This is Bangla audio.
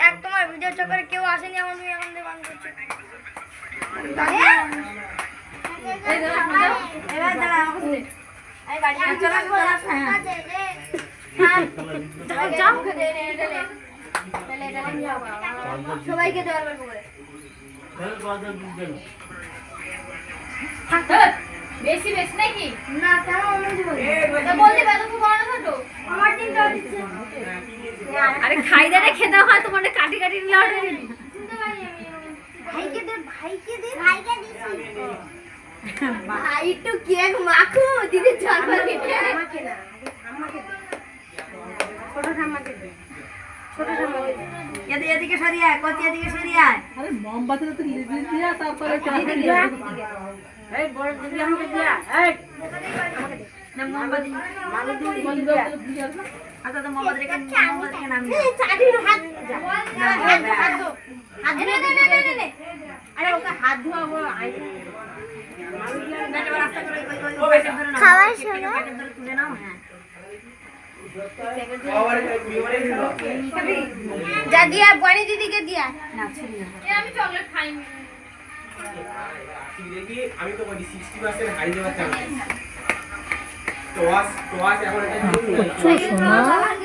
এক তোমার ভিডিও চক্করে কেউ আসেনি সবাইকে দেওয়ার হ্যাঁ, বেশি বেশি নাকি? না কেন আরে খাই দাঁড়ে খেতে হয় তোমার কাটি কাটি লড়ে ভাইকে দে ভাইকে দে। ভাইকে দিছি। ভাই একটু কেক মাখো দিদি জন্মদিন আমাকে না আমাকে দে। ছোট ঠাম্মাকে দে। ছোট ঠাম্মাকে দে। এদিকে এদিকে সরিয়ে আয় কতি এদিকে সরিয়ে আয়। আরে মোমবাতিটা তো লিখে দিয়া তারপরে দিদি দিয়া। এই বড় দিদি আমাকে দিয়া এই। আমাকে দে না মোমবাতি দিয়া। আচ্ছা তো মোমবাতি রেখে মোমবাতি রেখে নাম দে চাটির হাত যা। হাত হাত দো হাত নে নে নে নে নে আরে ওকে হাত ধোয়াবো আই খাওয়ার সময় তুলে নাও হ্যাঁ। যা দিয়া বড়ি দিদিকে দিয়া। না ছিড়ি না। আমি চকলেট খাইনি আমি তো বলি সিক্সটি পার্সেন্ট হারিয়ে যাওয়ার চান্স 做什么？